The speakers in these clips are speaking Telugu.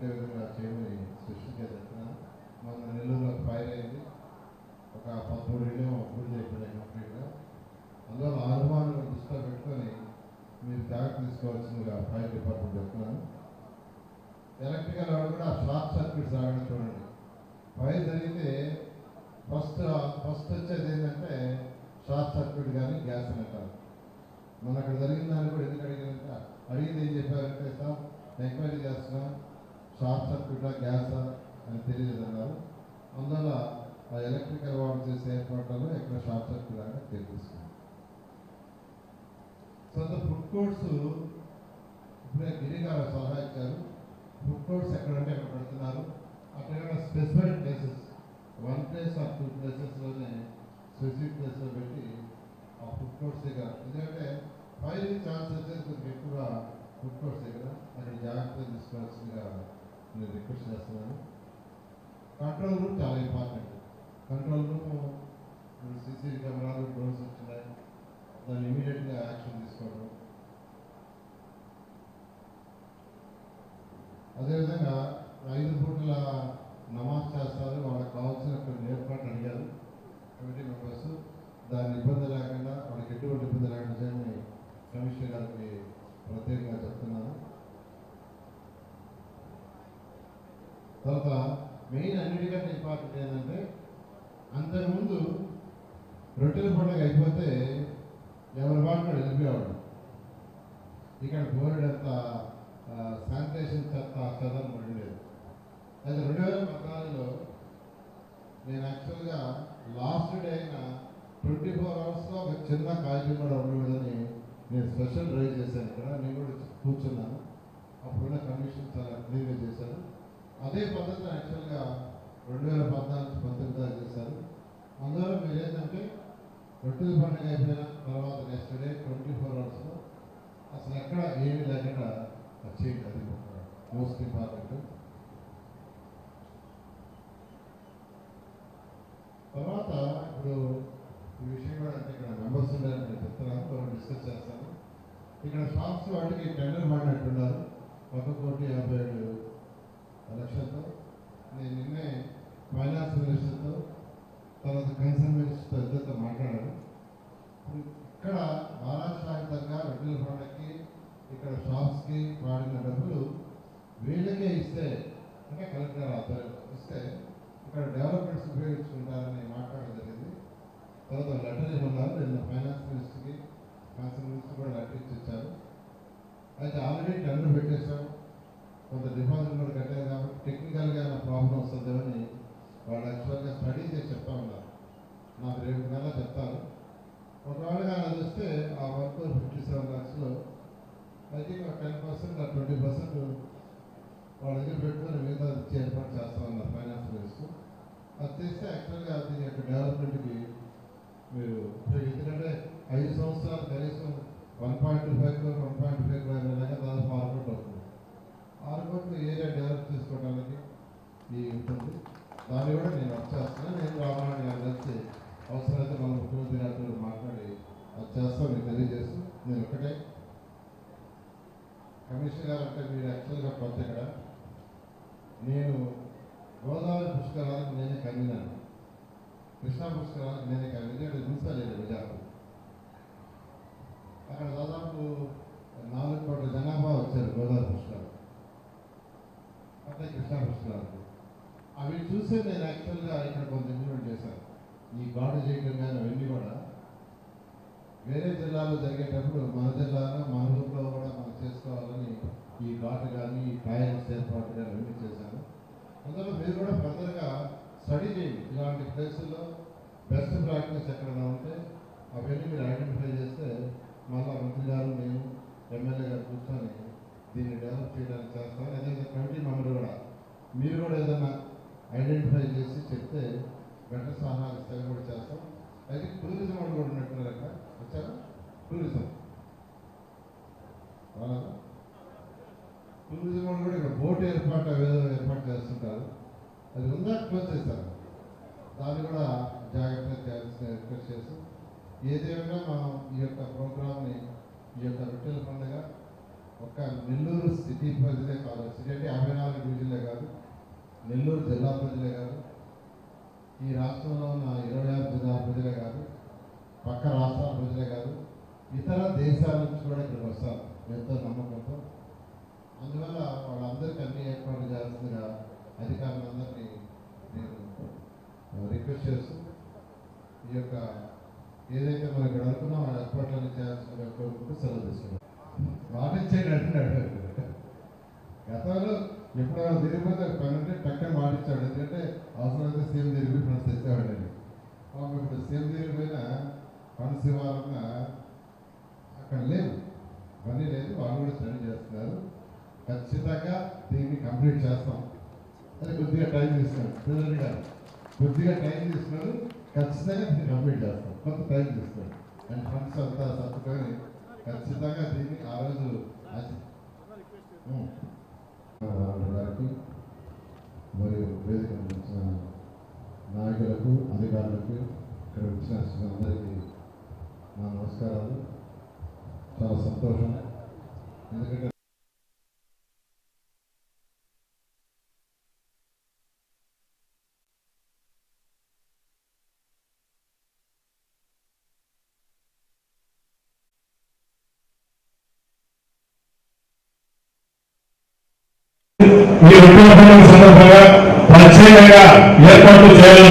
ఉండే చేయమని సృష్టిగా చెప్తున్నాను మొన్న నెల్లూరులో ఫైర్ అయింది ఒక పదమూడు ఇళ్ళు పూర్తి అయిపోయాయి కంప్లీట్గా అందువల్ల అనుమానాలను దృష్టిలో పెట్టుకొని మీరు జాగ్రత్త తీసుకోవాల్సిందిగా ఫైర్ డిపార్ట్మెంట్ చెప్తున్నాను ఎలక్ట్రికల్ వాడు కూడా షార్ట్ సర్క్యూట్స్ రావడం చూడండి ఫైర్ జరిగితే ఫస్ట్ ఫస్ట్ వచ్చేది ఏంటంటే షార్ట్ సర్క్యూట్ కానీ గ్యాస్ అంటారు మన అక్కడ జరిగిన దాన్ని కూడా ఎందుకు అడిగారంటే అడిగింది ఏం చెప్పారంటే సార్ ఎంక్వైరీ చేస్తున్నా షార్ట్ సర్క్యూటా గ్యాసా అని తెలియదు అన్నారు. అందువల్ల ఆ ఎలక్ట్రికల్ వాడు చేసే ఏర్పాట్లలో ఎక్కడ షార్ట్ సర్క్యూట్ అని తెలిపిస్తుంది సో ఫుడ్ కోర్ట్స్ ఇప్పుడే గిరి గారు సలహా ఇచ్చారు. ఫుడ్ కోర్ట్స్ ఎక్కడంటే ఎక్కడ పెడుతున్నారు. అక్కడ specified places one place or two ప్లేసెస్లోనే specific ప్లేస్లో పెట్టి ఆ ఫుడ్ కోర్ట్స్ దగ్గర. ఎందుకంటే ఫైర్ ఛాన్స్ వచ్చేది కొంచెం ఎక్కువ ఫుడ్ కోర్ట్స్ దగ్గర. అది జాగ్రత్తగా తీసుకోవాల్సిందిగా నేను రిక్వెస్ట్ చేస్తున్నాను. కంట్రోల్ రూమ్ చాలా ఇంపార్టెంట్ కంట్రోల్ రూమ్ సీసీ కెమెరాలు డ్రోన్స్ వచ్చినాయి. దాన్ని ఇమీడియట్గా యాక్షన్ తీసుకోవడం. అదేవిధంగా ఐదు పూటల నమాజ్ చేస్తారు. వాళ్ళకి కావాల్సిన కొన్ని ఏర్పాట్లు అడిగారు. కమిటీ మెంబర్స్ దాని ఇబ్బంది లేకుండా వాళ్ళకి ఎటువంటి ఇబ్బంది లేకుండా చేయమని కమిషనర్ గారికి ప్రత్యేకంగా చెప్తున్నాను. తర్వాత మెయిన్ అన్నిటికంటే ఇంపార్టెంట్ ఏంటంటే అంతకుముందు రొట్టెల పండుగ అయిపోతే ఎవరి బాగా వెళ్ళిపోయేవాడు ఇక్కడ బోర్డంత శానిటేషన్ చెత్త చెదం ఉండలేదు అయితే రెండు వేల పద్నాలుగులో నేను యాక్చువల్గా లాస్ట్ డే అయిన ట్వంటీ ఫోర్ అవర్స్లో ఒక చిన్న కాగితం కూడా ఉండకూడదని నేను స్పెషల్ డ్రైవ్ చేశాను ఇక్కడ. నేను కూడా కూర్చున్నాను. అప్పుడున్న కమిషన్ అదే పద్ధతి యాక్చువల్గా రెండు వేల పద్నాలుగు పంతొమ్మిది దాకా చేశారు. అందువల్ల మీరు ఏంటంటే రొట్టెల పండుగ అయిపోయిన తర్వాత నెక్స్ట్ డే ట్వంటీ ఫోర్ అవర్స్లో అసలు ఎక్కడ ఏమీ లేకుండా చేయండి అది మోస్ట్ ఇంపార్టెంట్ తర్వాత ఇప్పుడు ఈ విషయం కూడా అంటే ఇక్కడ మెంబర్స్ ఉండాలని చెప్తున్నాను. డిస్కస్ చేస్తాను. ఇక్కడ షాప్స్ వాటికి టెండర్ పడినట్టున్నారు ఒక కోటి యాభై ఏడు లక్షలతో నేను నిన్నే ఫైనాన్స్ మినిస్టర్తో తర్వాత కన్సర్న్ మినిస్టర్తో ఇద్దరితో మాట్లాడాను. ఇక్కడ మహారాష్ట్రాయుతంగా రెడ్డిల ప్రాడక్ట్కి ఇక్కడ షాప్స్కి వాడిన డబ్బులు వీళ్ళకే ఇస్తే అంటే కలెక్టర్ ఆధ్వర్యంలో ఇస్తే ఇక్కడ డెవలప్మెంట్స్ ఉపయోగించుకుంటారని మాట్లాడడం జరిగింది. తర్వాత లెటర్ ఇవ్వన్నారు నిన్న ఫైనాన్స్ మినిస్టర్కి కన్సర్న్ మినిస్టర్ కూడా లెటర్ ఇచ్చి వచ్చారు అయితే ఆల్రెడీ టెండర్ పెట్టేశాం కొంత డిపాజిట్ కూడా కట్టారు కాబట్టి టెక్నికల్గా ఏమైనా ప్రాబ్లం వస్తుందేమని వాళ్ళు యాక్చువల్గా స్టడీ చేసి చెప్తా ఉన్నారు. నాకు రేపు నెల చెప్తారు. ఒకవేళ కానీ చూస్తే ఆ వర్క్ ఫిఫ్టీ సెవెన్ ల్యాక్స్లో ఐ థింక్ ఒక టెన్ పర్సెంట్ ట్వంటీ పర్సెంట్ వాళ్ళ దగ్గర పెట్టుకొని మిగతా ఏర్పాటు చేస్తా ఉన్నారు ఫైనాన్స్ మినిస్టర్ అది చేస్తే యాక్చువల్గా దీని యొక్క డెవలప్మెంట్కి మీరు ఎందుకంటే ఐదు సంవత్సరాలు కనీసం one point two five one point five దాదాపు ఆరు అవుతుంది. ఆరు ఏరియా డెవలప్ చేసుకోవడానికి ఈ ఉంటుంది. దాన్ని కూడా నేను వచ్చేస్తాను నేను రామారాయణ గారు కలిసి అవసరమైతే మన ముఖ్యమంత్రి గారితో మాట్లాడి అది చేస్తాను మీకు తెలియజేస్తూ నేను ఒకటే కమిషనర్ గారు అంటే మీరు యాక్చువల్గా పోతే ఇక్కడ నేను గోదావరి పుష్కరాలకు నేనే కన్వీనాను కృష్ణా పుష్కరాలకు నేనే కన్వీనర్ ఇక్కడ చూసలేదు విజయాలు అక్కడ దాదాపు నాలుగు కోట్ల జనాభా వచ్చారు గోదావరి పుష్కరాలు అంటే కృష్ణా పుష్కరాలకు అవి చూసే నేను యాక్చువల్గా ఇక్కడ కొంత ఇంప్లిమెంట్ చేశాను ఈ గాడు చేయడం కానీ అవన్నీ కూడా వేరే జిల్లాలో జరిగేటప్పుడు మన జిల్లాలో మన ఊర్లో కూడా మనం చేసుకోవాలని ఈ ఘాటు కానీ ఈ ట్రయల్స్ ఏర్పాటు కానీ అవన్నీ చేశాను అందులో మీరు కూడా ఫర్దర్గా స్టడీ చేయండి. ఇలాంటి ప్లేసుల్లో బెస్ట్ ప్రాక్టీస్ ఎక్కడైనా ఉంటే అవన్నీ మీరు ఐడెంటిఫై చేస్తే మళ్ళా మంత్రి గారు నేను ఎమ్మెల్యే గారు కూర్చొని దీన్ని డెవలప్ చేయడానికి చేస్తాను అదేవిధంగా కమిటీ మెంబర్ కూడా మీరు కూడా ఏదైనా ఐడెంటిఫై చేసి చెప్తే వెంట సహనాలు ఇస్తాను కూడా చేస్తాం. అయితే టూరిజం వాళ్ళు కూడా ఉన్నట్టున్నారు అక్కడ. వచ్చారా? టూరిజం టూరిజం వాళ్ళు కూడా ఇక్కడ బోట్ ఏర్పాటు ఏదో ఏర్పాటు చేస్తుంటారు. అది ఉందా? క్లోజ్ చేస్తారు? దాన్ని కూడా జాగ్రత్తగా చేయాల్సిన రిక్వెస్ట్ చేసి ఏదేమైనా మనం ఈ యొక్క ప్రోగ్రామ్ని ఈ యొక్క రొట్టెల పండుగ ఒక నెల్లూరు సిటీ ప్రజలే కాదు. సిటీ అంటే యాభై నాలుగు డివిజన్లే నెల్లూరు జిల్లా ప్రజలే కాదు. ఈ రాష్ట్రంలో ఉన్న ఇరవై ఆరు జిల్లా ప్రజలే కాదు పక్క రాష్ట్రాల ప్రజలే కాదు ఇతర దేశాల నుంచి కూడా ఇక్కడికి వస్తారు. ఎంతో నమ్మకంతో. అందువల్ల వాళ్ళందరికీ అన్ని ఏర్పాట్లు చేయాల్సిందిగా అధికారులందరినీ నేను రిక్వెస్ట్ చేస్తూ ఈ యొక్క ఏదైతే మనం ఇక్కడ అనుకున్నాం ఆ ఏర్పాట్లన్నీ చేయాల్సిందిగా కోరుకుంటూ సెలవు తీసుకున్నాం మాటిచ్చేయండి అంటున్నాడు గతంలో ఎప్పుడైనా తిరిగిపోతే పని ఉంటే టక్కని మాటిచ్చాడు. ఎందుకంటే అవసరమైతే సీఎం తిరిగి ఫండ్స్ తెచ్చేవాడని పాపం ఇప్పుడు సీఎం తిరిగిపోయినా ఫండ్స్ ఇవ్వాలన్నా అక్కడ లేవు. పని లేదు. వాళ్ళు కూడా స్టడీ చేస్తున్నారు. ఖచ్చితంగా దీన్ని కంప్లీట్ చేస్తాం. అదే కొద్దిగా టైం తీసుకున్నాడు. పిల్లలు గారు కొద్దిగా టైం తీసుకున్నాడు. ఖచ్చితంగా దీన్ని కంప్లీట్ చేస్తాం. కొంత టైం తీసుకున్నాడు. అండ్ ఫండ్స్ అంతా సర్దుకొని ఖచ్చితంగా దీన్ని ఆ రోజు అది- గారికి మరియు వేదిక వచ్చిన నాయకులకు అధికారులకు ఇక్కడ వచ్చిన అందరికీ నా నమస్కారాలు. చాలా సంతోషం. ఎందుకంటే ఈ విప్లవం సందర్భంగా ప్రత్యేకంగా ఏర్పాట్లు చేయాలని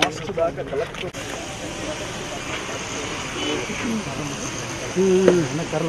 లాస్ట్ దాకా కలెక్టర్ ఎక్కడ